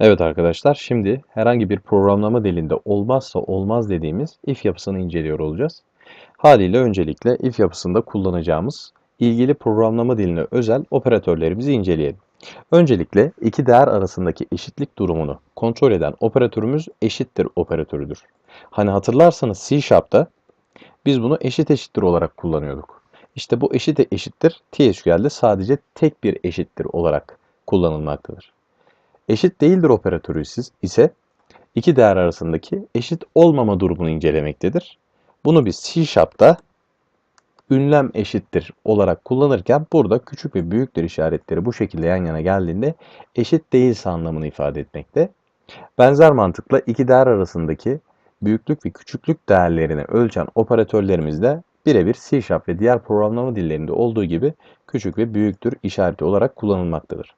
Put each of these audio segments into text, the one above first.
Evet arkadaşlar, şimdi herhangi bir programlama dilinde olmazsa olmaz dediğimiz if yapısını inceliyor olacağız. Haliyle öncelikle if yapısında kullanacağımız ilgili programlama diline özel operatörlerimizi inceleyelim. Öncelikle iki değer arasındaki eşitlik durumunu kontrol eden operatörümüz eşittir operatörüdür. Hani hatırlarsanız C Sharp'ta biz bunu eşit eşittir olarak kullanıyorduk. İşte bu eşit eşittir TSQL'de sadece tek bir eşittir olarak kullanılmaktadır. Eşit değildir operatörü ise iki değer arasındaki eşit olmama durumunu incelemektedir. Bunu biz C Sharp'ta ünlem eşittir olarak kullanırken burada küçük ve büyüktür işaretleri bu şekilde yan yana geldiğinde eşit değilse anlamını ifade etmekte. Benzer mantıkla iki değer arasındaki büyüklük ve küçüklük değerlerini ölçen operatörlerimiz de birebir C Sharp ve diğer programlama dillerinde olduğu gibi küçük ve büyüktür işareti olarak kullanılmaktadır.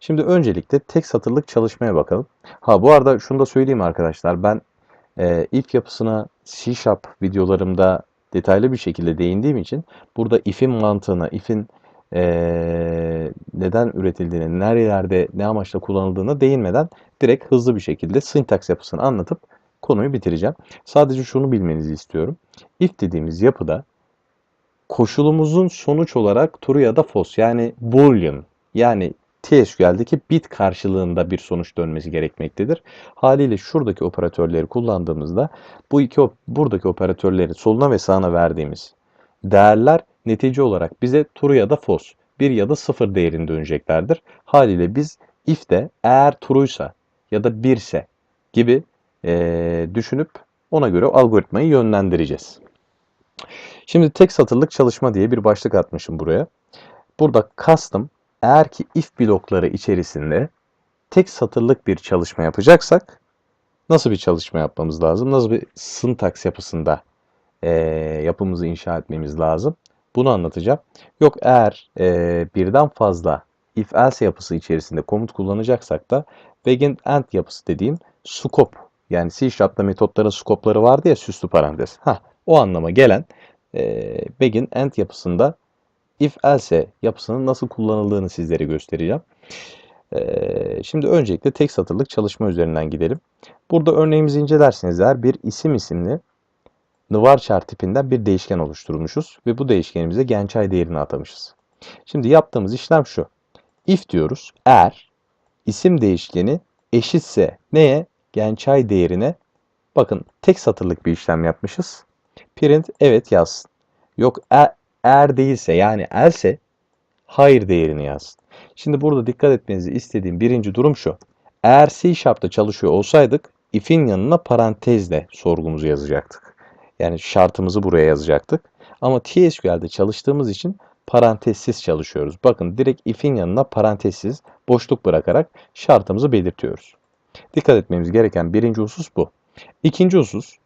Şimdi öncelikle tek satırlık çalışmaya bakalım. Ha bu arada şunu da söyleyeyim arkadaşlar. Ben e, if yapısına C Sharp videolarımda detaylı bir şekilde değindiğim için burada if'in mantığına, if'in e, neden üretildiğine, nerelerde, ne amaçla kullanıldığına değinmeden direkt hızlı bir şekilde syntax yapısını anlatıp konuyu bitireceğim. Sadece şunu bilmenizi istiyorum. If dediğimiz yapıda koşulumuzun sonuç olarak true ya da false yani boolean yani TSQL'deki bit karşılığında bir sonuç dönmesi gerekmektedir. Haliyle şuradaki operatörleri kullandığımızda bu iki buradaki operatörleri soluna ve sağına verdiğimiz değerler netice olarak bize true ya da false, 1 ya da 0 değerini döneceklerdir. Haliyle biz if'de eğer true'ysa ya da 1 ise gibi e, düşünüp ona göre algoritmayı yönlendireceğiz. Şimdi tek satırlık çalışma diye bir başlık atmışım buraya. Burada custom eğer ki if blokları içerisinde tek satırlık bir çalışma yapacaksak nasıl bir çalışma yapmamız lazım? Nasıl bir syntax yapısında e, yapımızı inşa etmemiz lazım? Bunu anlatacağım. Yok eğer e, birden fazla if else yapısı içerisinde komut kullanacaksak da begin end yapısı dediğim scope yani C Sharp'ta metotların scope'ları vardı ya süslü parantez. Ha, o anlama gelen e, begin end yapısında if else yapısının nasıl kullanıldığını sizlere göstereceğim. Ee, şimdi öncelikle tek satırlık çalışma üzerinden gidelim. Burada örneğimizi incelerseniz eğer bir isim isimli varchar tipinden bir değişken oluşturmuşuz ve bu değişkenimize gençay değerini atamışız. Şimdi yaptığımız işlem şu. If diyoruz eğer isim değişkeni eşitse neye? Gençay değerine. Bakın tek satırlık bir işlem yapmışız. Print evet yazsın. Yok e, eğer değilse yani else hayır değerini yazsın. Şimdi burada dikkat etmenizi istediğim birinci durum şu. Eğer C Sharp'ta çalışıyor olsaydık if'in yanına parantezle sorgumuzu yazacaktık. Yani şartımızı buraya yazacaktık. Ama TSQL'de çalıştığımız için parantezsiz çalışıyoruz. Bakın direkt if'in yanına parantezsiz boşluk bırakarak şartımızı belirtiyoruz. Dikkat etmemiz gereken birinci husus bu. İkinci husus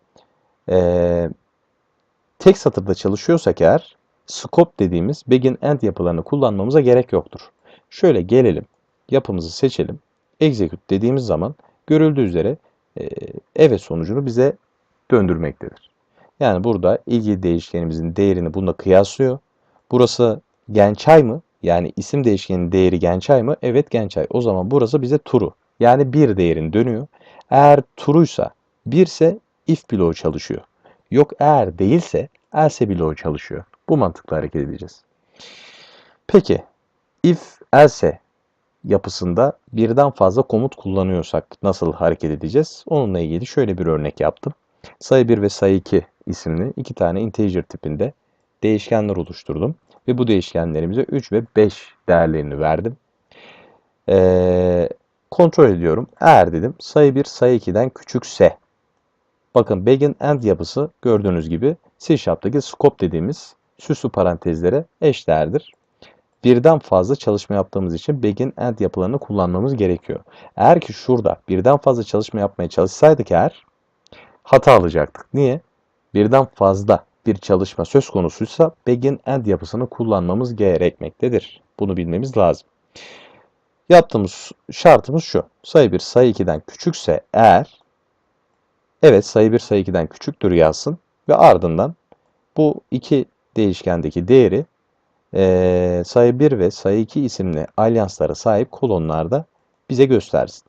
ee, tek satırda çalışıyorsak eğer scope dediğimiz begin end yapılarını kullanmamıza gerek yoktur. Şöyle gelelim, yapımızı seçelim. Execute dediğimiz zaman görüldüğü üzere evet sonucunu bize döndürmektedir. Yani burada ilgili değişkenimizin değerini bununla kıyaslıyor. Burası gençay mı? Yani isim değişkeninin değeri gençay mı? Evet gençay. O zaman burası bize true. Yani bir değerini dönüyor. Eğer true'ysa 1 ise if bloğu çalışıyor. Yok eğer değilse else bloğu çalışıyor. Bu mantıkla hareket edeceğiz. Peki if else yapısında birden fazla komut kullanıyorsak nasıl hareket edeceğiz? Onunla ilgili şöyle bir örnek yaptım. Sayı 1 ve sayı 2 isimli iki tane integer tipinde değişkenler oluşturdum. Ve bu değişkenlerimize 3 ve 5 değerlerini verdim. Ee, kontrol ediyorum. Eğer dedim sayı 1 sayı 2'den küçükse bakın begin end yapısı gördüğünüz gibi C Sharp'taki scope dediğimiz süslü parantezlere eşdeğerdir. Birden fazla çalışma yaptığımız için begin end yapılarını kullanmamız gerekiyor. Eğer ki şurada birden fazla çalışma yapmaya çalışsaydık eğer hata alacaktık. Niye? Birden fazla bir çalışma söz konusuysa begin end yapısını kullanmamız gerekmektedir. Bunu bilmemiz lazım. Yaptığımız şartımız şu. Sayı 1 sayı 2'den küçükse eğer evet sayı 1 sayı 2'den küçüktür yazsın ve ardından bu iki değişkendeki değeri e, sayı 1 ve sayı 2 isimli alyanslara sahip kolonlarda bize göstersin.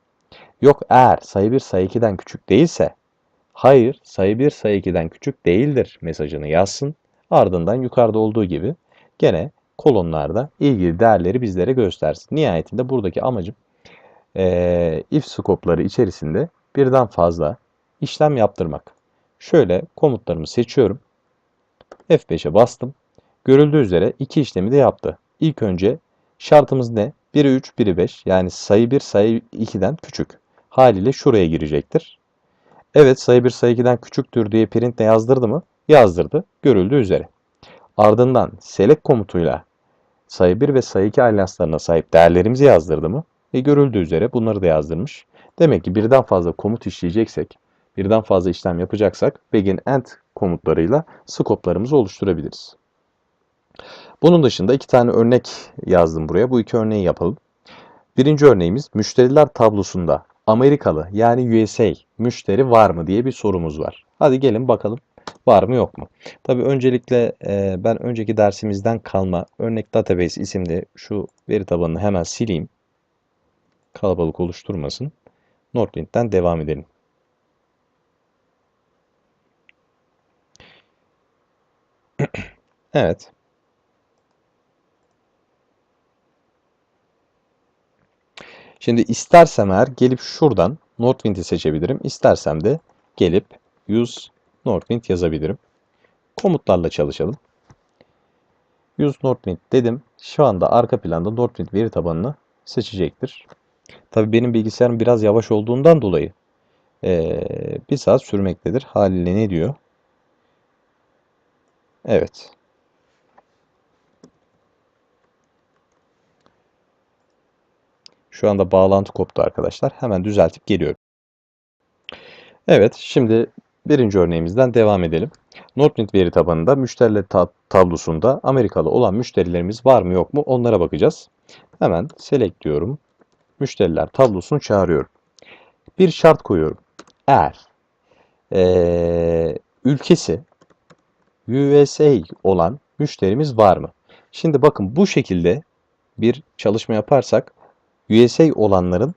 Yok eğer sayı 1 sayı 2'den küçük değilse hayır sayı 1 sayı 2'den küçük değildir mesajını yazsın. Ardından yukarıda olduğu gibi gene kolonlarda ilgili değerleri bizlere göstersin. Nihayetinde buradaki amacım e, if skopları içerisinde birden fazla işlem yaptırmak. Şöyle komutlarımı seçiyorum. F5'e bastım. Görüldüğü üzere iki işlemi de yaptı. İlk önce şartımız ne? 1'i 3, 1'i 5 yani sayı 1 sayı 2'den küçük. Haliyle şuraya girecektir. Evet sayı 1 sayı 2'den küçüktür diye printle yazdırdı mı? Yazdırdı. Görüldüğü üzere. Ardından select komutuyla sayı 1 ve sayı 2 alyanslarına sahip değerlerimizi yazdırdı mı? E görüldüğü üzere bunları da yazdırmış. Demek ki birden fazla komut işleyeceksek, birden fazla işlem yapacaksak begin end komutlarıyla skoplarımızı oluşturabiliriz. Bunun dışında iki tane örnek yazdım buraya. Bu iki örneği yapalım. Birinci örneğimiz müşteriler tablosunda Amerikalı yani USA müşteri var mı diye bir sorumuz var. Hadi gelin bakalım var mı yok mu? Tabii öncelikle e, ben önceki dersimizden kalma örnek database isimli şu veri tabanını hemen sileyim. Kalabalık oluşturmasın. Nordlint'ten devam edelim. evet. Şimdi istersem eğer gelip şuradan Nordwind'i seçebilirim. İstersem de gelip use Nordwind yazabilirim. Komutlarla çalışalım. Use Nordwind dedim. Şu anda arka planda Nordwind veri tabanını seçecektir. Tabii benim bilgisayarım biraz yavaş olduğundan dolayı ee, bir saat sürmektedir. Haliyle ne diyor? Evet. Şu anda bağlantı koptu arkadaşlar. Hemen düzeltip geliyorum. Evet, şimdi birinci örneğimizden devam edelim. Nordwind veri tabanında müşteriler tab tablosunda Amerikalı olan müşterilerimiz var mı yok mu onlara bakacağız. Hemen select diyorum. Müşteriler tablosunu çağırıyorum. Bir şart koyuyorum. Eğer ee, ülkesi USA olan müşterimiz var mı? Şimdi bakın bu şekilde bir çalışma yaparsak USA olanların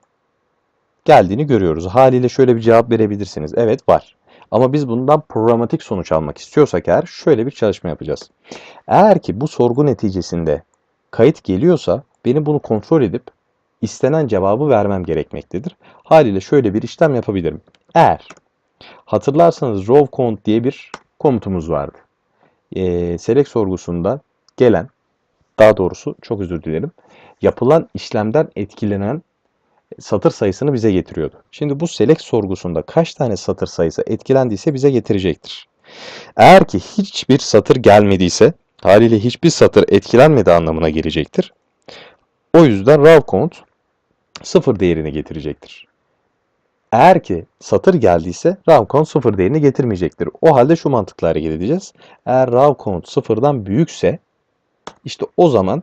geldiğini görüyoruz. Haliyle şöyle bir cevap verebilirsiniz. Evet var. Ama biz bundan programatik sonuç almak istiyorsak eğer şöyle bir çalışma yapacağız. Eğer ki bu sorgu neticesinde kayıt geliyorsa benim bunu kontrol edip istenen cevabı vermem gerekmektedir. Haliyle şöyle bir işlem yapabilirim. Eğer hatırlarsanız row count diye bir komutumuz vardı. Ee, select sorgusunda gelen daha doğrusu çok özür dilerim yapılan işlemden etkilenen satır sayısını bize getiriyordu. Şimdi bu select sorgusunda kaç tane satır sayısı etkilendiyse bize getirecektir. Eğer ki hiçbir satır gelmediyse haliyle hiçbir satır etkilenmedi anlamına gelecektir. O yüzden raw count sıfır değerini getirecektir. Eğer ki satır geldiyse raw count sıfır değerini getirmeyecektir. O halde şu mantıkla hareket edeceğiz. Eğer raw count sıfırdan büyükse işte o zaman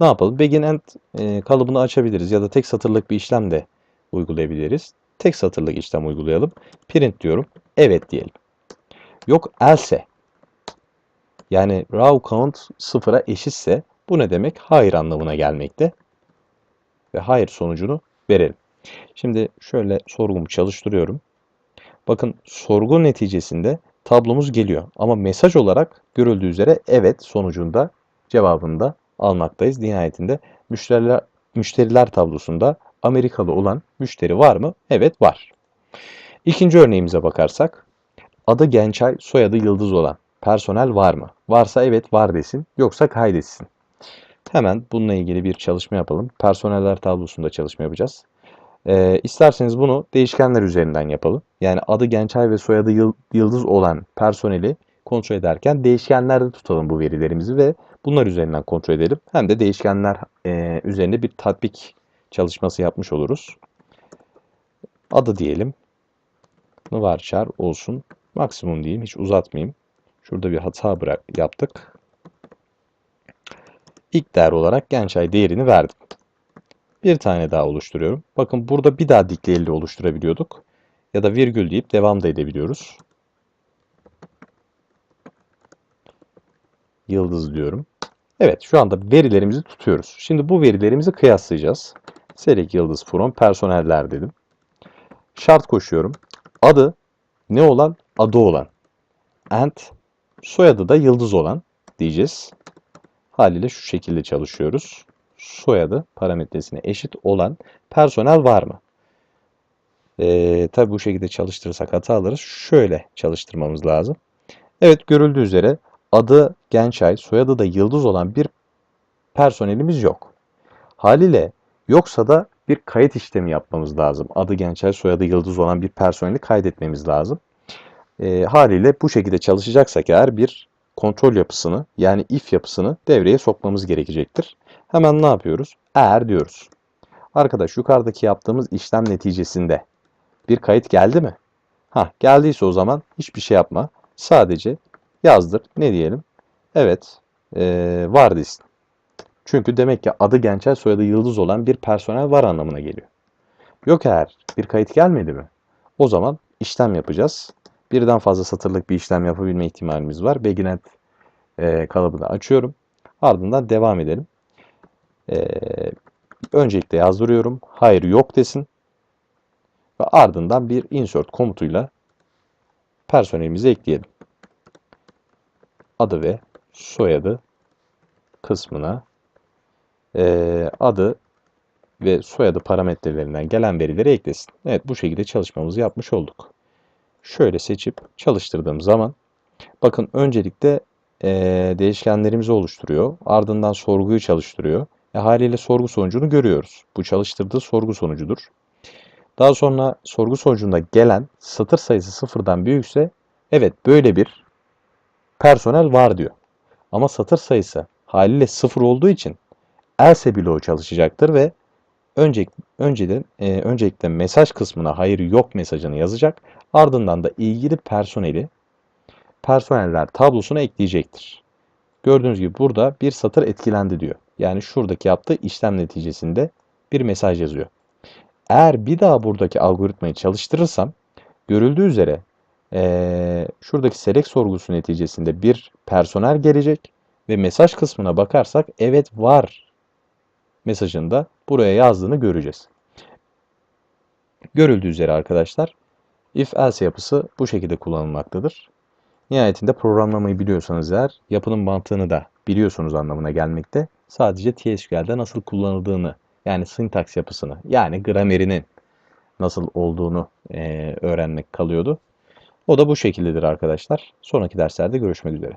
ne yapalım? Begin end e, kalıbını açabiliriz ya da tek satırlık bir işlem de uygulayabiliriz. Tek satırlık işlem uygulayalım. Print diyorum. Evet diyelim. Yok else yani raw count sıfıra eşitse bu ne demek? Hayır anlamına gelmekte. Ve hayır sonucunu verelim. Şimdi şöyle sorgumu çalıştırıyorum. Bakın sorgu neticesinde tablomuz geliyor. Ama mesaj olarak görüldüğü üzere evet sonucunda cevabında almaktayız. Nihayetinde müşteriler, müşteriler tablosunda Amerikalı olan müşteri var mı? Evet var. İkinci örneğimize bakarsak adı Gençay, soyadı Yıldız olan personel var mı? Varsa evet var desin, yoksa kaydetsin. Hemen bununla ilgili bir çalışma yapalım. Personeller tablosunda çalışma yapacağız. Ee, isterseniz bunu değişkenler üzerinden yapalım. Yani adı Gençay ve soyadı Yıldız olan personeli kontrol ederken değişkenlerde tutalım bu verilerimizi ve bunlar üzerinden kontrol edelim. Hem de değişkenler e, üzerinde bir tatbik çalışması yapmış oluruz. Adı diyelim. Varchar olsun. Maksimum diyeyim. Hiç uzatmayayım. Şurada bir hata bırak yaptık. İlk değer olarak Gençay değerini verdim. Bir tane daha oluşturuyorum. Bakın burada bir daha dikli oluşturabiliyorduk. Ya da virgül deyip devam da edebiliyoruz. Yıldız diyorum. Evet şu anda verilerimizi tutuyoruz. Şimdi bu verilerimizi kıyaslayacağız. Select yıldız from personeller dedim. Şart koşuyorum. Adı ne olan? Adı olan. And soyadı da yıldız olan diyeceğiz. Haliyle şu şekilde çalışıyoruz. Soyadı parametresine eşit olan personel var mı? Ee, tabii bu şekilde çalıştırırsak hata alırız. Şöyle çalıştırmamız lazım. Evet görüldüğü üzere adı Gençay, soyadı da Yıldız olan bir personelimiz yok. Haliyle yoksa da bir kayıt işlemi yapmamız lazım. Adı Gençay, soyadı Yıldız olan bir personeli kaydetmemiz lazım. E, haliyle bu şekilde çalışacaksak eğer bir kontrol yapısını yani if yapısını devreye sokmamız gerekecektir. Hemen ne yapıyoruz? Eğer diyoruz. Arkadaş yukarıdaki yaptığımız işlem neticesinde bir kayıt geldi mi? Ha geldiyse o zaman hiçbir şey yapma. Sadece yazdır. Ne diyelim? Evet ee, var desin. Çünkü demek ki adı Gençel soyadı Yıldız olan bir personel var anlamına geliyor. Yok eğer bir kayıt gelmedi mi? O zaman işlem yapacağız. Birden fazla satırlık bir işlem yapabilme ihtimalimiz var. Beginet e, kalıbını açıyorum. Ardından devam edelim. E, öncelikle yazdırıyorum. Hayır yok desin. Ve ardından bir insert komutuyla personelimizi ekleyelim. Adı ve soyadı kısmına e, adı ve soyadı parametrelerinden gelen verileri eklesin. Evet bu şekilde çalışmamızı yapmış olduk. Şöyle seçip çalıştırdığım zaman bakın öncelikle e, değişkenlerimizi oluşturuyor. Ardından sorguyu çalıştırıyor. E, haliyle sorgu sonucunu görüyoruz. Bu çalıştırdığı sorgu sonucudur. Daha sonra sorgu sonucunda gelen satır sayısı sıfırdan büyükse evet böyle bir personel var diyor. Ama satır sayısı haliyle sıfır olduğu için else bloğu çalışacaktır ve önce, önceden, e, öncelikle mesaj kısmına hayır yok mesajını yazacak. Ardından da ilgili personeli personeller tablosuna ekleyecektir. Gördüğünüz gibi burada bir satır etkilendi diyor. Yani şuradaki yaptığı işlem neticesinde bir mesaj yazıyor. Eğer bir daha buradaki algoritmayı çalıştırırsam görüldüğü üzere ee, şuradaki select sorgusu neticesinde bir personel gelecek ve mesaj kısmına bakarsak evet var mesajında buraya yazdığını göreceğiz. Görüldüğü üzere arkadaşlar if else yapısı bu şekilde kullanılmaktadır. Nihayetinde programlamayı biliyorsanız eğer yapının mantığını da biliyorsunuz anlamına gelmekte. Sadece TSQL'de nasıl kullanıldığını yani sintaks yapısını yani gramerinin nasıl olduğunu e, öğrenmek kalıyordu. O da bu şekildedir arkadaşlar. Sonraki derslerde görüşmek üzere.